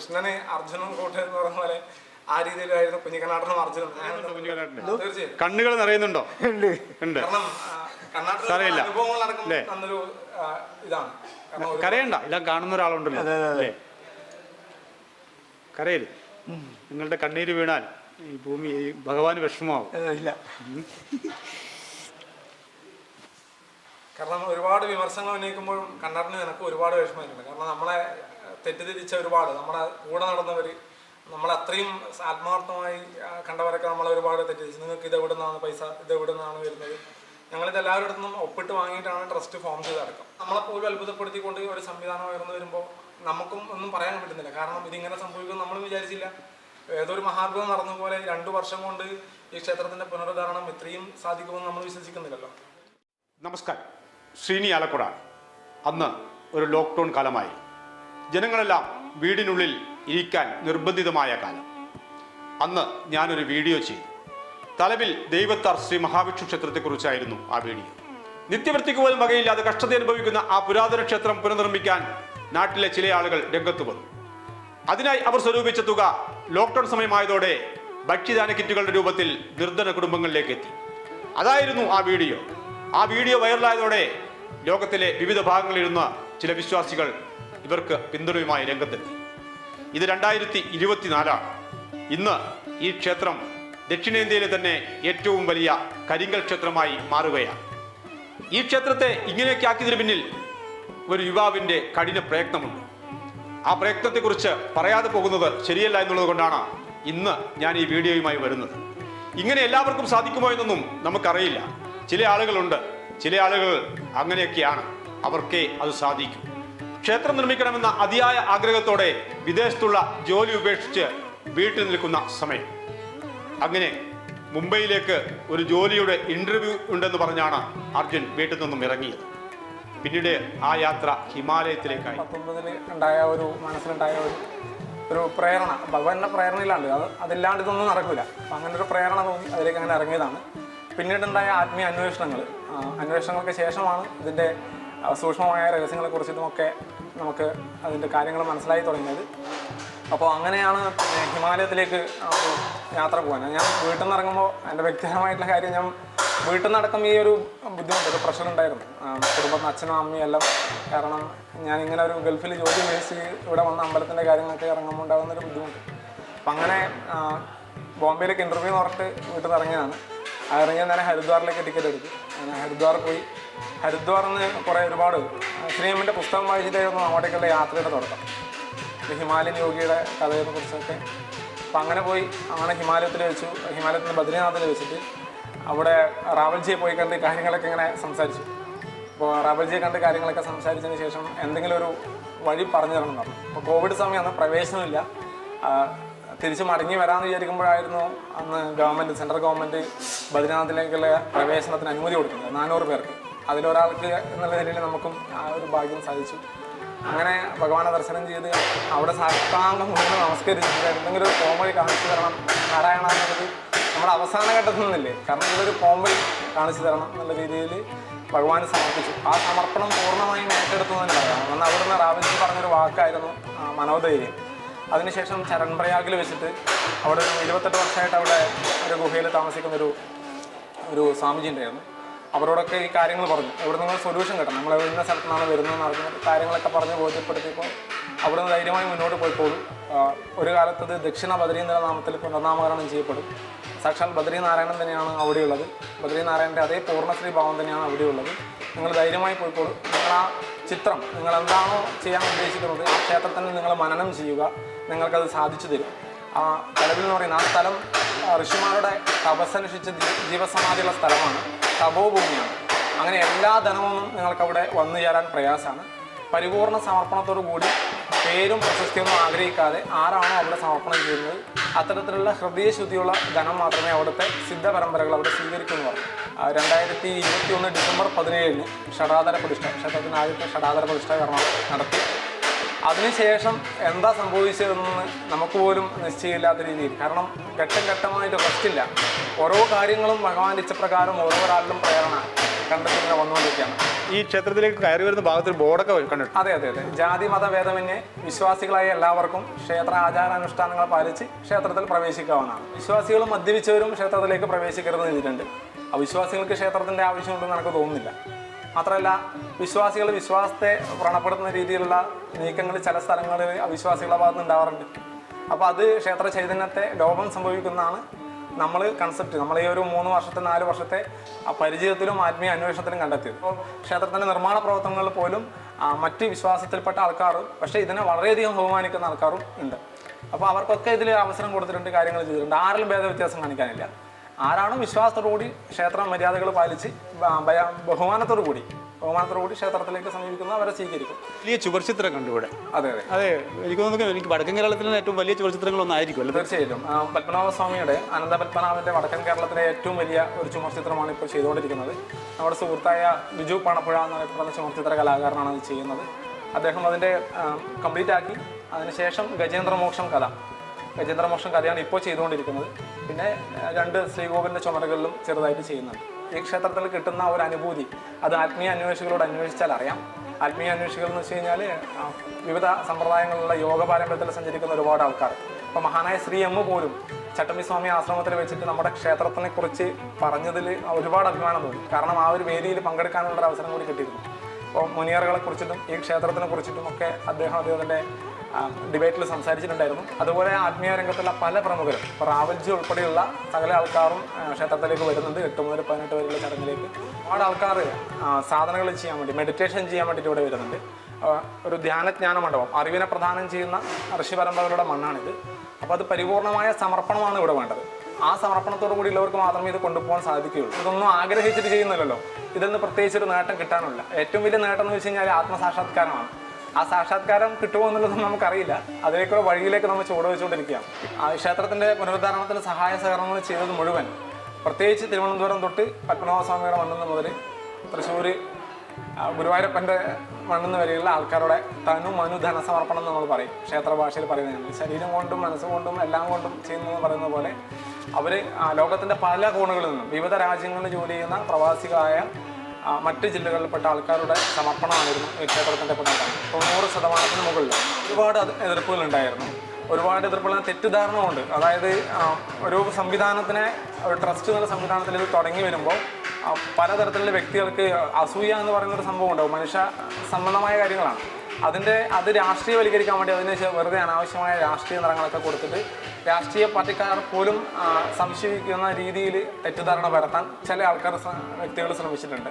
കൃഷ്ണന് അർജുനൻ കോട്ട എന്ന് പറഞ്ഞ പോലെ ആ രീതിയിലായിരുന്നു കുഞ്ഞിക്കണ്ണാട്ടനും അർജുനും. ഞാൻ കുഞ്ഞിക്കണ്ണാട്ടന്? തീർച്ചയായും. കണ്ണുകൾ നിറയുന്നുണ്ടോ? ഉണ്ട്. ഉണ്ട്. കാരണം കർണാടക അനുഭവങ്ങൾ അടക്കം അല്ലേ? ഇതാണ്. കരയണ്ട. എല്ലാം കാണുന്ന ഒരാളുണ്ടല്ലോ. അല്ലേ? കരയരുത്. നിങ്ങളുടെ കണ്ണീര് വീണാൽ ഈ ഭൂമി ഈ ഭഗവാന് വിഷമമാവും ഇല്ല. കാരണം ഒരുപാട് വിമർശനങ്ങൾ ഉന്നയിക്കുമ്പോഴും കണ്ണാടിന് നിനക്ക് ഒരുപാട് വിഷമമായിട്ടുണ്ട് കാരണം നമ്മളെ തെറ്റിദ്ധരിച്ച ഒരുപാട്. നമ്മുടെ കൂടെ നടന്നവർ നമ്മളത്രയും ആത്മാർത്ഥമായി കണ്ടവരൊക്കെ നമ്മളെ ഒരുപാട് തെറ്റിദ്ധരിച്ചു. നിങ്ങൾക്ക് ഇത് നിന്നാണ് പൈസ? ഇത് എവിടെ നിന്നാണ് വരുന്നത്? ഞങ്ങളിത് എല്ലാവരുടെ നിന്നും ഒപ്പിട്ട് വാങ്ങിയിട്ടാണ് ട്രസ്റ്റ് ഫോം ചെയ്തടക്കം. നമ്മളെ പോലും അത്ഭുതപ്പെടുത്തിക്കൊണ്ട് ഒരു സംവിധാനം ഉയർന്നു വരുമ്പോൾ നമുക്കും ഒന്നും പറയാൻ പറ്റുന്നില്ല. കാരണം ഇതിങ്ങനെ സംഭവിക്കും നമ്മൾ വിചാരിച്ചില്ല. ഏതൊരു മഹാത്ഭുതം നടന്ന പോലെ രണ്ടു വർഷം കൊണ്ട് ഈ ക്ഷേത്രത്തിന്റെ പുനരുദ്ധാരണം ഇത്രയും സാധിക്കുമെന്ന് നമ്മൾ വിശ്വസിക്കുന്നില്ലല്ലോ. നമസ്കാരം. ശ്രീനി ആലക്കുട അന്ന് ഒരു ലോക്ക്ഡൗൺ കാലമായി. ജനങ്ങളെല്ലാം വീടിനുള്ളിൽ ഇരിക്കാൻ നിർബന്ധിതമായ കാലം. അന്ന് ഞാനൊരു വീഡിയോ ചെയ്തു. തലവിൽ ദൈവത്താർ ശ്രീ മഹാവിഷ്ണു ക്ഷേത്രത്തെക്കുറിച്ചായിരുന്നു ആ വീഡിയോ. നിത്യവൃത്തിക്ക് പോലും വകയില്ലാതെ കഷ്ടത അനുഭവിക്കുന്ന ആ പുരാതന ക്ഷേത്രം പുനർനിർമ്മിക്കാൻ നാട്ടിലെ ചില ആളുകൾ രംഗത്ത് വന്നു. അതിനായി അവർ സ്വരൂപിച്ച തുക ലോക്ക്ഡൌൺ സമയമായതോടെ ഭക്ഷ്യദാന കിറ്റുകളുടെ രൂപത്തിൽ നിർധന കുടുംബങ്ങളിലേക്ക് എത്തി. അതായിരുന്നു ആ വീഡിയോ. ആ വീഡിയോ വൈറലായതോടെ ലോകത്തിലെ വിവിധ ഭാഗങ്ങളിലിരുന്ന ചില വിശ്വാസികൾ ഇവർക്ക് പിന്തുണയുമായി രംഗത്തെത്തി. ഇത് രണ്ടായിരത്തി ഇരുപത്തിനാലാണ്. ഇന്ന് ഈ ക്ഷേത്രം ദക്ഷിണേന്ത്യയിലെ തന്നെ ഏറ്റവും വലിയ കരിങ്കൽ ക്ഷേത്രമായി മാറുകയാണ്. ഈ ക്ഷേത്രത്തെ ഇങ്ങനെയൊക്കെ ആക്കിയതിന് പിന്നിൽ ഒരു യുവാവിന്റെ കഠിന പ്രയത്നമുണ്ട്. ആ പ്രയത്നത്തെക്കുറിച്ച് പറയാതെ പോകുന്നത് ശരിയല്ല എന്നുള്ളത് കൊണ്ടാണ് ഇന്ന് ഞാൻ ഈ വീഡിയോയുമായി വരുന്നത്. ഇങ്ങനെ എല്ലാവർക്കും സാധിക്കുമോ എന്നൊന്നും നമുക്കറിയില്ല. ചില ആളുകളുണ്ട്. ചില ആളുകൾ അങ്ങനെയൊക്കെയാണ്. അവർക്കേ അത് സാധിക്കും. ക്ഷേത്രം നിർമ്മിക്കണമെന്ന അതിയായ ആഗ്രഹത്തോടെ വിദേശത്തുള്ള ജോലി ഉപേക്ഷിച്ച് വീട്ടിൽ നിൽക്കുന്ന സമയം. അങ്ങനെ മുംബൈയിലേക്ക് ഒരു ജോലിയുടെ ഇന്റർവ്യൂ ഉണ്ടെന്ന് പറഞ്ഞാണ് അർജുൻ വീട്ടിൽ നിന്നും ഇറങ്ങിയത്. പിന്നീട് ആ യാത്ര ഹിമാലയത്തിലേക്കായി. ഉണ്ടായ ഒരു മനസ്സിലുണ്ടായ ഒരു ഒരു പ്രേരണ. ഭഗവാന്റെ പ്രേരണയിലാണ് അത് അതില്ലാണ്ട് ഇതൊന്നും നടക്കില്ല അപ്പം അങ്ങനെ ഒരു പ്രേരണ തോന്നി അതിലേക്ക് അങ്ങനെ ഇറങ്ങിയതാണ്. പിന്നീടുണ്ടായ ആത്മീയ അന്വേഷണങ്ങൾ അന്വേഷണങ്ങൾക്ക് ശേഷമാണ് ഇതിന്റെ സൂക്ഷ്മമായ രഹസ്യങ്ങളെ കുറിച്ചിട്ടുമൊക്കെ നമുക്ക് അതിന്റെ കാര്യങ്ങൾ മനസ്സിലായി തുടങ്ങിയത്. അപ്പോൾ അങ്ങനെയാണ് ഹിമാലയത്തിലേക്ക് യാത്ര പോകാൻ. ഞാൻ വീട്ടിൽ നിന്ന് ഇറങ്ങുമ്പോൾ എന്റെ വ്യക്തിപരമായിട്ടുള്ള കാര്യം ഞാൻ വീട്ടിൽ നിന്നടക്കം ഈ ഒരു ബുദ്ധിമുട്ട് ഒരു പ്രഷർ ഉണ്ടായിരുന്നു. കുടുംബത്തിന് അച്ഛനും അമ്മയും എല്ലാം കാരണം ഞാൻ ഇങ്ങനെ ഒരു ഗൾഫിൽ ജോലി മേടിച്ച് ഇവിടെ വന്ന അമ്പലത്തിന്റെ കാര്യങ്ങളൊക്കെ ഇറങ്ങുമ്പോൾ ഉണ്ടാകുന്ന ഒരു ബുദ്ധിമുട്ട്. അപ്പം അങ്ങനെ ബോംബെയിലേക്ക് ഇന്റർവ്യൂ എന്ന് പറഞ്ഞിട്ട് വീട്ടിൽ നിന്ന് ഇറങ്ങിയതാണ്. ഇറങ്ങിയ നേരം ഹരിദ്വാറിലേക്ക് ടിക്കറ്റ് എടുത്തു. ഞാൻ ഹരിദ്വാർ പോയി. ഹരിദ്വാറിൽ കുറേ ഒരുപാട് ശ്രീയമ്മന്റെ പുസ്തകം വായിച്ചിട്ടായിരുന്നു അങ്ങോട്ടേക്കുള്ള യാത്രയുടെ തുടക്കം. ഹിമാലയൻ യോഗിയുടെ കഥയെ കുറിച്ചൊക്കെ. അപ്പം അങ്ങനെ പോയി അങ്ങനെ ഹിമാലയത്തിൽ വെച്ചു ഹിമാലയത്തിൽ നിന്ന് ബദ്രീനാഥിൽ വെച്ചിട്ട് അവിടെ റാവൽജിയെ പോയി കണ്ട് കാര്യങ്ങളൊക്കെ ഇങ്ങനെ സംസാരിച്ചു. അപ്പോൾ റാവൽജിയെ കണ്ട് കാര്യങ്ങളൊക്കെ സംസാരിച്ചതിന് ശേഷം എന്തെങ്കിലും ഒരു വഴി പറഞ്ഞു തരണം അപ്പോൾ കോവിഡ് സമയമാണ് പ്രവേശനമില്ല തിരിച്ച് മടങ്ങി വരാമെന്ന് വിചാരിക്കുമ്പോഴായിരുന്നു അന്ന് ഗവൺമെന്റ് സെൻട്രൽ ഗവൺമെന്റ് ബദ്രീനാഥിലേക്കുള്ള പ്രവേശനത്തിന് അനുമതി കൊടുക്കുന്നത് നാനൂറ് പേർക്ക്. അതിലൊരാൾക്ക് എന്നുള്ള നിലയിൽ നമുക്കും ആ ഒരു ഭാഗ്യം സാധിച്ചു. അങ്ങനെ ഭഗവാനെ ദർശനം ചെയ്ത് അവിടെ സാഷ്ടാംഗം മുഴുവൻ നമസ്കരിച്ചിട്ട് എന്തെങ്കിലും ഒരു കോമഡി കാണിച്ചു തരണം നാരായണ എന്നുള്ളത് നമ്മുടെ അവസാന ഘട്ടത്തിൽ നിന്നില്ലേ? കാരണം ഇതൊരു കോമഡി കാണിച്ചു തരണം എന്നുള്ള രീതിയിൽ ഭഗവാൻ സമർപ്പിച്ചു. ആ സമർപ്പണം പൂർണമായും ഏറ്റെടുത്തു എന്ന് തന്നെ പറയാം അന്ന് അവിടുന്ന് റാവൻജി പറഞ്ഞൊരു വാക്കായിരുന്നു മനോധൈര്യം. അതിനുശേഷം ചരൺപ്രയാഗിൽ വെച്ചിട്ട് അവിടെ ഒരു ഇരുപത്തെട്ട് വർഷമായിട്ട് അവിടെ ഒരു ഗുഹയിൽ താമസിക്കുന്ന ഒരു ഒരു സ്വാമിജി ഉണ്ടായിരുന്നു. അവരോടൊക്കെ ഈ കാര്യങ്ങൾ പറഞ്ഞു. ഇവിടെ നിങ്ങൾ സൊല്യൂഷൻ കിട്ടണം നമ്മൾ ഇന്ന സ്ഥലത്തു നിന്നാണ് വരുന്നതെന്ന് അറിഞ്ഞ കാര്യങ്ങളൊക്കെ പറഞ്ഞ് ബോധ്യപ്പെടുത്തിയപ്പോൾ അവിടെ നിന്ന് ധൈര്യമായി മുന്നോട്ട് പോയിപ്പോഴും ഒരു കാലത്ത് ഇത് ദക്ഷിണ ബദ്രീന്ദ്ര നാമത്തിൽ പുനർനാമകരണം ചെയ്യപ്പെടും. സാക്ഷാൽ ബദ്രീനാരായണൻ തന്നെയാണ് അവിടെയുള്ളത്. ബദ്രീനാരായണന്റെ അതേ പൂർണശ്രീ ഭാവം തന്നെയാണ് അവിടെയുള്ളത്. നിങ്ങൾ ധൈര്യമായി പോയിക്കോളും. നിങ്ങൾ ആ ചിത്രം നിങ്ങൾ എന്താണോ ചെയ്യാൻ ഉദ്ദേശിക്കുന്നത് ആ ക്ഷേത്രത്തിന് നിങ്ങൾ മനനം ചെയ്യുക. നിങ്ങൾക്കത് സാധിച്ചു തരും. ആ തലവിൽ എന്ന് പറയുന്ന ആ സ്ഥലം ഋഷിമാരുടെ തപസ്സനുഷ്ഠിച്ച് ജീവസമാധിയുള്ള സ്ഥലമാണ്. തപോഭൂമിയാണ് അങ്ങനെ എല്ലാ ധനമൊന്നും നിങ്ങൾക്ക് അവിടെ വന്നു ചേരാൻ പ്രയാസമാണ്. പരിപൂർണ സമർപ്പണത്തോടു കൂടി പേരും പ്രശസ്തിയൊന്നും ആഗ്രഹിക്കാതെ ആരാണോ അവിടെ സമർപ്പണം ചെയ്യുന്നത് അത്തരത്തിലുള്ള ഹൃദയശുദ്ധിയുള്ള ധനം മാത്രമേ അവിടുത്തെ സിദ്ധ പരമ്പരകൾ അവിടെ സ്വീകരിക്കുമെന്ന് പറഞ്ഞു. രണ്ടായിരത്തി ഇരുപത്തി ഒന്ന് ഡിസംബർ പതിനേഴിന് ഷടാധര പ്രതിഷ്ഠ ക്ഷേത്രത്തിന് ആദ്യത്തെ ഷടാധര പ്രതിഷ്ഠ കർമ്മം നടത്തി. അതിനുശേഷം എന്താ സംഭവിച്ചതെന്ന് നമുക്ക് പോലും നിശ്ചയമില്ലാത്ത രീതിയിൽ. കാരണം ഘട്ടം ഘട്ടമായിട്ട് റെസ്റ്റില്ല ഓരോ കാര്യങ്ങളും ഭഗവാൻ ഇച്ഛപ്രകാരം ഓരോ ഒരാളിലും പ്രേരണ കണ്ടിട്ട് വന്നുകൊണ്ടിരിക്കുകയാണ്. ഈ ക്ഷേത്രത്തിലേക്ക് കയറി വരുന്ന ഭാഗത്തിൽ ബോർഡൊക്കെ കണ്ടിട്ടുണ്ട്. അതെ അതെ അതെ. ജാതി മത ഭേദമന്യേ വിശ്വാസികളായ എല്ലാവർക്കും ക്ഷേത്ര ആചാരാനുഷ്ഠാനങ്ങൾ പാലിച്ച് ക്ഷേത്രത്തിൽ പ്രവേശിക്കാവുന്നതാണ്. വിശ്വാസികളും മദ്യപിച്ചവരും ക്ഷേത്രത്തിലേക്ക് പ്രവേശിക്കരുതെന്ന് എഴുതിയിട്ടുണ്ട്. അവിശ്വാസികൾക്ക് ക്ഷേത്രത്തിന്റെ ആവശ്യമുണ്ടെന്ന് എനിക്ക് തോന്നുന്നില്ല. മാത്രമല്ല വിശ്വാസികൾ വിശ്വാസത്തെ വ്രണപ്പെടുത്തുന്ന രീതിയിലുള്ള നീക്കങ്ങൾ ചില സ്ഥലങ്ങളിൽ അവിശ്വാസികളുടെ ഭാഗത്ത് ഉണ്ടാവാറുണ്ട്. അപ്പോൾ അത് ക്ഷേത്ര ചൈതന്യത്തെ ലോപം സംഭവിക്കുന്നതാണ് നമ്മൾ കൺസെപ്റ്റ് നമ്മൾ ഈ ഒരു മൂന്ന് വർഷത്തെ നാല് വർഷത്തെ പരിചയത്തിലും ആത്മീയ അന്വേഷണത്തിലും കണ്ടെത്തിയത്. അപ്പോൾ ക്ഷേത്രത്തിന്റെ നിർമ്മാണ പ്രവർത്തനങ്ങളിൽ പോലും മറ്റ് വിശ്വാസത്തിൽപ്പെട്ട ആൾക്കാരും പക്ഷേ ഇതിനെ വളരെയധികം ബഹുമാനിക്കുന്ന ആൾക്കാരും ഉണ്ട്. അപ്പോൾ അവർക്കൊക്കെ ഇതിൽ അവസരം കൊടുത്തിട്ടുണ്ട് കാര്യങ്ങൾ ചെയ്തിട്ടുണ്ട്. ആരിലും ഭേദവ്യത്യാസം കാണിക്കാനില്ല. ആരാണോ വിശ്വാസത്തോടുകൂടി ക്ഷേത്ര മര്യാദകൾ പാലിച്ച് ബഹുമാനത്തോടു കൂടി ബഹുമാനത്തോടു കൂടി ക്ഷേത്രത്തിലേക്ക് സമീപിക്കുന്ന അവരെ സ്വീകരിക്കും. വലിയ ചുവർച്ചിത്രം കണ്ടു ഇവിടെ. അതെ അതെ. അതെ എനിക്ക് തോന്നുന്നു എനിക്ക് വടക്കൻ കേരളത്തിലെ ഏറ്റവും വലിയ ചുവർച്ചിത്രങ്ങളൊന്നും ആയിരിക്കും അല്ലേ? തീർച്ചയായിട്ടും. പത്മനാഭസ്വാമിയുടെ അനന്ത പത്മനാഭന്റെ വടക്കൻ കേരളത്തിലെ ഏറ്റവും വലിയ ഒരു ചുമർ ചിത്രമാണ് ഇപ്പോൾ ചെയ്തുകൊണ്ടിരിക്കുന്നത്. നമ്മുടെ സുഹൃത്തായ ബിജു പണപ്പുഴ എന്നറിയപ്പെടുന്ന ചുമർ ചിത്ര കലാകാരനാണ് അത് ചെയ്യുന്നത്. അദ്ദേഹം അതിന്റെ കംപ്ലീറ്റ് ആക്കി അതിനുശേഷം ഗജേന്ദ്രമോക്ഷം കഥ ഗജേന്ദ്രമോക്ഷം കഥയാണ് ഇപ്പോൾ ചെയ്തുകൊണ്ടിരിക്കുന്നത്. പിന്നെ രണ്ട് ശ്രീകോവിലിന്റെ ചുമരുകളിലും ചെറുതായിട്ട് ചെയ്യുന്നുണ്ട്. ഈ ക്ഷേത്രത്തിൽ കിട്ടുന്ന ഒരു അനുഭൂതി അത് ആത്മീയ അന്വേഷികളോട് അന്വേഷിച്ചാൽ അറിയാം. ആത്മീയ അന്വേഷികൾ എന്ന് വെച്ച് കഴിഞ്ഞാൽ വിവിധ സമ്പ്രദായങ്ങളിലുള്ള യോഗ പാരമ്പര്യത്തിൽ സഞ്ചരിക്കുന്ന ഒരുപാട് ആൾക്കാർ. ഇപ്പോൾ മഹാനായ ശ്രീ എമ്മ പോലും ചട്ടമ്പി സ്വാമി ആശ്രമത്തിൽ വെച്ചിട്ട് നമ്മുടെ ക്ഷേത്രത്തിനെ കുറിച്ച് പറഞ്ഞതിൽ ഒരുപാട് അഭിമാനം തോന്നി. കാരണം ആ ഒരു വേദിയിൽ പങ്കെടുക്കാനുള്ള ഒരു അവസരം കൂടി കിട്ടിയിരുന്നു. അപ്പോൾ മുനിയറുകളെ കുറിച്ചിട്ടും ഈ ക്ഷേത്രത്തിനെ കുറിച്ചിട്ടും ഒക്കെ അദ്ദേഹം അദ്ദേഹത്തിന്റെ ഡിബേറ്റിൽ സംസാരിച്ചിട്ടുണ്ടായിരുന്നു. അതുപോലെ ആത്മീയ രംഗത്തുള്ള പല പ്രമുഖരും ഇപ്പോൾ റാവൽജി ഉൾപ്പെടെയുള്ള സകല ആൾക്കാരും ക്ഷേത്രത്തിലേക്ക് വരുന്നുണ്ട്. എട്ട് മുതൽ പതിനെട്ട് വരെയുള്ള ചടങ്ങിലേക്ക്. ഒരുപാട് ആൾക്കാർ സാധനങ്ങൾ ചെയ്യാൻ വേണ്ടി മെഡിറ്റേഷൻ ചെയ്യാൻ വേണ്ടിയിട്ട് ഇവിടെ വരുന്നുണ്ട്. ഒരു ധ്യാനജ്ഞാന മണ്ഡപം അറിവിനെ പ്രദാനം ചെയ്യുന്ന ഋഷി പരമ്പരകളുടെ മണ്ണാണിത്. അപ്പോൾ അത് പരിപൂർണമായ സമർപ്പണമാണ് ഇവിടെ വേണ്ടത്. ആ സമർപ്പണത്തോടു കൂടി ഉള്ളവർക്ക് മാത്രമേ ഇത് കൊണ്ടുപോകാൻ സാധിക്കുകയുള്ളൂ. ഇതൊന്നും ആഗ്രഹിച്ചിട്ട് ചെയ്യുന്നില്ലല്ലോ. ഇതിൽ നിന്ന് പ്രത്യേകിച്ച് ഒരു നേട്ടം കിട്ടാനില്ല. ഏറ്റവും വലിയ നേട്ടം എന്ന് വെച്ച് കഴിഞ്ഞാൽ ആത്മസാക്ഷാത്കാരമാണ്. ആ സാക്ഷാത്കാരം കിട്ടുമോ എന്നുള്ളതൊന്നും നമുക്കറിയില്ല. അതിലേക്കുള്ള വഴിയിലേക്ക് നമ്മൾ ചുവട് വെച്ചുകൊണ്ടിരിക്കുകയാണ്. ആ ക്ഷേത്രത്തിന്റെ പുനരുദ്ധാരണത്തിന് സഹായ സഹകരണങ്ങൾ ചെയ്തത് മുഴുവൻ പ്രത്യേകിച്ച് തിരുവനന്തപുരം തൊട്ട് പത്മനാഭസ്വാമിയുടെ മണ്ണെന്ന് മുതൽ തൃശ്ശൂർ ഗുരുവായൂരപ്പന്റെ മണ്ണെന്ന് വരെയുള്ള ആൾക്കാരുടെ തനു മനു ധനസമർപ്പണം നമ്മൾ പറയും. ക്ഷേത്ര ഭാഷയിൽ പറയുന്നത് ശരീരം കൊണ്ടും മനസ്സുകൊണ്ടും എല്ലാം കൊണ്ടും ചെയ്യുന്നതെന്ന് പറയുന്ന പോലെ അവർ ലോകത്തിന്റെ പല കോണുകളിൽ നിന്നും വിവിധ രാജ്യങ്ങളിൽ ജോലി ചെയ്യുന്ന പ്രവാസികളായ മറ്റ് ജില്ലകളിൽപ്പെട്ട ആൾക്കാരുടെ സമർപ്പണമായിരുന്നു ക്ഷേത്രത്തിന്റെ പുനർധാരണം തൊണ്ണൂറ് ശതമാനത്തിന് മുകളിൽ ഒരുപാട് എതിർപ്പുകൾ ഉണ്ടായിരുന്നു ഒരുപാട് എതിർപ്പുള്ള തെറ്റിദ്ധാരണ കൊണ്ട് അതായത് ഒരു സംവിധാനത്തിനെ ഒരു ട്രസ്റ്റ് എന്നുള്ള സംവിധാനത്തിൽ ഇത് തുടങ്ങി വരുമ്പോൾ പലതരത്തിലുള്ള വ്യക്തികൾക്ക് അസൂയ എന്ന് പറയുന്ന ഒരു സംഭവം ഉണ്ടാവും മനുഷ്യ സംബന്ധമായ കാര്യങ്ങളാണ്. അതിന്റെ അത് രാഷ്ട്രീയവൽക്കരിക്കാൻ വേണ്ടി അതിന് വെറുതെ അനാവശ്യമായ രാഷ്ട്രീയ നിറങ്ങളൊക്കെ കൊടുത്തിട്ട് രാഷ്ട്രീയ പാർട്ടിക്കാർ പോലും സംശയിക്കുന്ന രീതിയിൽ തെറ്റിദ്ധാരണ പരത്താൻ ചില ആൾക്കാർ വ്യക്തികൾ ശ്രമിച്ചിട്ടുണ്ട്.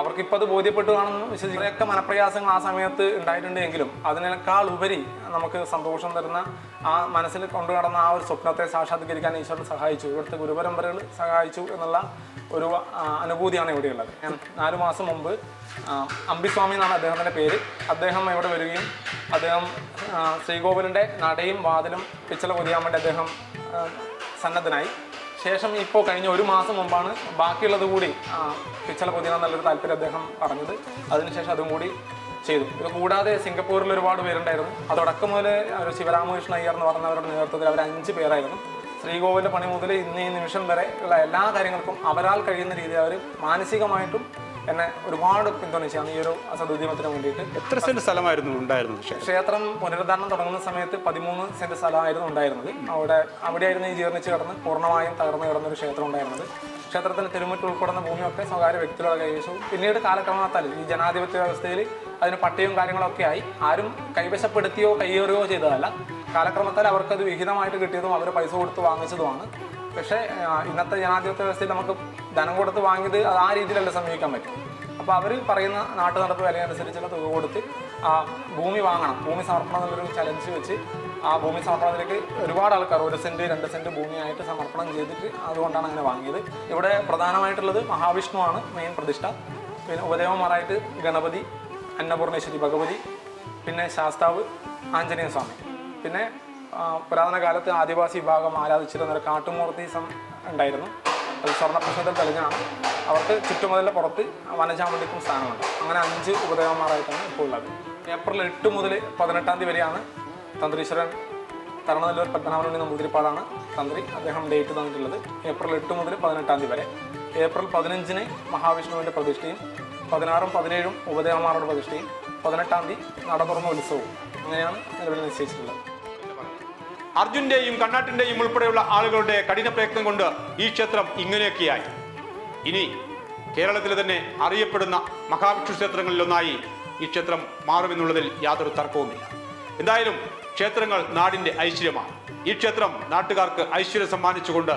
അവർക്കിപ്പോൾ അത് ബോധ്യപ്പെട്ടു കാണുന്ന. വിശ്വസിക്കുന്നതൊക്കെ മനപ്രയാസങ്ങൾ ആ സമയത്ത് ഉണ്ടായിട്ടുണ്ടെങ്കിലും അതിനേക്കാൾ ഉപരി നമുക്ക് സന്തോഷം തരുന്ന ആ മനസ്സിൽ കൊണ്ടു നടന്ന ആ ഒരു സ്വപ്നത്തെ സാക്ഷാത്കരിക്കാൻ ഈശ്വരൻ സഹായിച്ചു. ഇവിടുത്തെ ഗുരുപരമ്പരകൾ സഹായിച്ചു എന്നുള്ള ഒരു അനുഭൂതിയാണ് ഇവിടെയുള്ളത്. ഞാൻ നാലു മാസം മുമ്പ് അമ്പിസ്വാമി എന്നാണ് അദ്ദേഹത്തിന്റെ പേര്. അദ്ദേഹം ഇവിടെ വരികയും അദ്ദേഹം ശ്രീകോവിലിന്റെ നടയും വാതിലും പിച്ചല പൊതിയാൻ വേണ്ടി അദ്ദേഹം സന്നദ്ധനായി. ശേഷം ഇപ്പോൾ കഴിഞ്ഞ ഒരു മാസം മുമ്പാണ് ബാക്കിയുള്ളത് കൂടി പിച്ചല പൊതിയാൻ നല്ലൊരു താല്പര്യം അദ്ദേഹം പറഞ്ഞത്. അതിനുശേഷം അതും കൂടി ചെയ്തു. ഇത് കൂടാതെ സിംഗപ്പൂരിൽ ഒരുപാട് പേരുണ്ടായിരുന്നു. അതടക്കം മുതൽ ഒരു ശിവരാമകൃഷ്ണ അയ്യർ എന്ന് പറഞ്ഞവരുടെ നേതൃത്വത്തിൽ അവർ അഞ്ച് പേരായിരുന്നു. ശ്രീകോവിലിന്റെ പണി മുതൽ ഇന്ന് ഈ നിമിഷം വരെ ഉള്ള എല്ലാ കാര്യങ്ങൾക്കും അവരാൽ കഴിയുന്ന രീതിയിൽ അവർ മാനസികമായിട്ടും എന്നെ ഒരുപാട് പിന്തുണച്ചാണ് ഈ ഒരു സതുദ്യമത്തിന് വേണ്ടിയിട്ട്. എത്ര സെന്റ് സ്ഥലമായിരുന്നു ഉണ്ടായിരുന്നത് ക്ഷേത്രം പുനരുദ്ധാരണം തുടങ്ങുന്ന സമയത്ത് പതിമൂന്ന് സെന്റ് സ്ഥലമായിരുന്നു ഉണ്ടായിരുന്നത്. അവിടെ അവിടെയായിരുന്നു ഈ ജീർണിച്ച് കിടന്ന് പൂർണമായും തകർന്നു കിടന്ന ഒരു ക്ഷേത്രം ഉണ്ടായിരുന്നത്. ക്ഷേത്രത്തിന് തിരുമുറ്റ് ഉൾപ്പെടുന്ന ഭൂമിയൊക്കെ സ്വകാര്യ വ്യക്തികളുടെ കൈവശവും. പിന്നീട് കാലക്രമത്താൽ ഈ ജനാധിപത്യ വ്യവസ്ഥയിൽ അതിന് പട്ടയവും കാര്യങ്ങളൊക്കെ ആയി. ആരും കൈവശപ്പെടുത്തിയോ കയ്യേറുകയോ ചെയ്തതല്ല. കാലക്രമത്താൽ അവർക്കത് വിഹിതമായിട്ട് കിട്ടിയതും അവർ പൈസ കൊടുത്ത് വാങ്ങിച്ചതുമാണ്. പക്ഷേ ഇന്നത്തെ ജനാധിപത്യ വ്യവസ്ഥയിൽ നമുക്ക് ധനം കൊടുത്ത് വാങ്ങിയത് അത് ആ രീതിയിലല്ല സമീപിക്കാൻ പറ്റും. അപ്പോൾ അവർ പറയുന്ന നാട്ടു നടപ്പ് വില അനുസരിച്ചുള്ള തുക കൊടുത്ത് ആ ഭൂമി വാങ്ങണം. ഭൂമി സമർപ്പണം എന്നുള്ളൊരു ചലഞ്ച് വെച്ച് ആ ഭൂമി സമർപ്പണത്തിലേക്ക് ഒരുപാട് ആൾക്കാർ ഒരു സെന്റ് രണ്ട് സെന്റ് ഭൂമിയായിട്ട് സമർപ്പണം ചെയ്തിട്ട് അതുകൊണ്ടാണ് അങ്ങനെ വാങ്ങിയത്. ഇവിടെ പ്രധാനമായിട്ടുള്ളത് മഹാവിഷ്ണുവാണ് മെയിൻ പ്രതിഷ്ഠ. പിന്നെ ഉപദേവന്മാരായിട്ട് ഗണപതി അന്നപൂർണേശ്വരി ഭഗവതി പിന്നെ ശാസ്താവ് ആഞ്ജനേയ സ്വാമി. പിന്നെ പുരാതന കാലത്ത് ആദിവാസി വിഭാഗം ആരാധിച്ചിരുന്ന ഒരു കാട്ടുമൂർത്തി സം ഉണ്ടായിരുന്നു. സ്വർണപ്രശ്നത്തിൽ തെളിഞ്ഞാണ് അവർക്ക് ചുറ്റുമതിലെ പുറത്ത് വനജാമണ്ടിക്കും സ്ഥാനമുണ്ട് അങ്ങനെ അഞ്ച് ഉപദേവന്മാരായിട്ടാണ് ഇപ്പോൾ ഉള്ളത്. ഏപ്രിൽ എട്ട് മുതൽ പതിനെട്ടാം തീയതി വരെയാണ് തന്ത്രീശ്വരൻ തരണനെല്ലൂർ പത്മനാഭനുണ്ണി നമ്പൂതിരിപ്പാടാണ് തന്ത്രി അദ്ദേഹം ഡേറ്റ് തന്നിട്ടുള്ളത്. ഏപ്രിൽ എട്ട് മുതൽ പതിനെട്ടാം തീയതി വരെ. ഏപ്രിൽ പതിനഞ്ചിന് മഹാവിഷ്ണുവിന്റെ പ്രതിഷ്ഠയും പതിനാറും പതിനേഴും ഉപദേവന്മാരുടെ പ്രതിഷ്ഠയും പതിനെട്ടാം തീയതി നട ഉത്സവവും അങ്ങനെയാണ് നിലവിൽ നിശ്ചയിച്ചിട്ടുള്ളത്. അർജുന്റെയും കണ്ണാട്ടിന്റെയും ഉൾപ്പെടെയുള്ള ആളുകളുടെ കഠിന പ്രയത്നം കൊണ്ട് ഈ ക്ഷേത്രം ഇങ്ങനെയൊക്കെയായി. ഇനി കേരളത്തിലെ തന്നെ അറിയപ്പെടുന്ന മഹാവിഷ്ണു ക്ഷേത്രങ്ങളിലൊന്നായി ഈ ക്ഷേത്രം മാറുമെന്നുള്ളതിൽ യാതൊരു തർക്കവുമില്ല. എന്തായാലും ക്ഷേത്രങ്ങൾ നാടിന്റെ ഐശ്വര്യമാണ്. ഈ ക്ഷേത്രം നാട്ടുകാർക്ക് ഐശ്വര്യം സമ്മാനിച്ചുകൊണ്ട്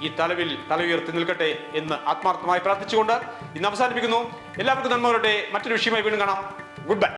ഈ തലവിൽ തല ഉയർത്തി നിൽക്കട്ടെ എന്ന് ആത്മാർത്ഥമായി പ്രാർത്ഥിച്ചുകൊണ്ട് ഇന്ന് അവസാനിപ്പിക്കുന്നു. എല്ലാവർക്കും നന്മകളുടെ മറ്റൊരു വിഷയമായി വീണ്ടും കാണാം. Good bye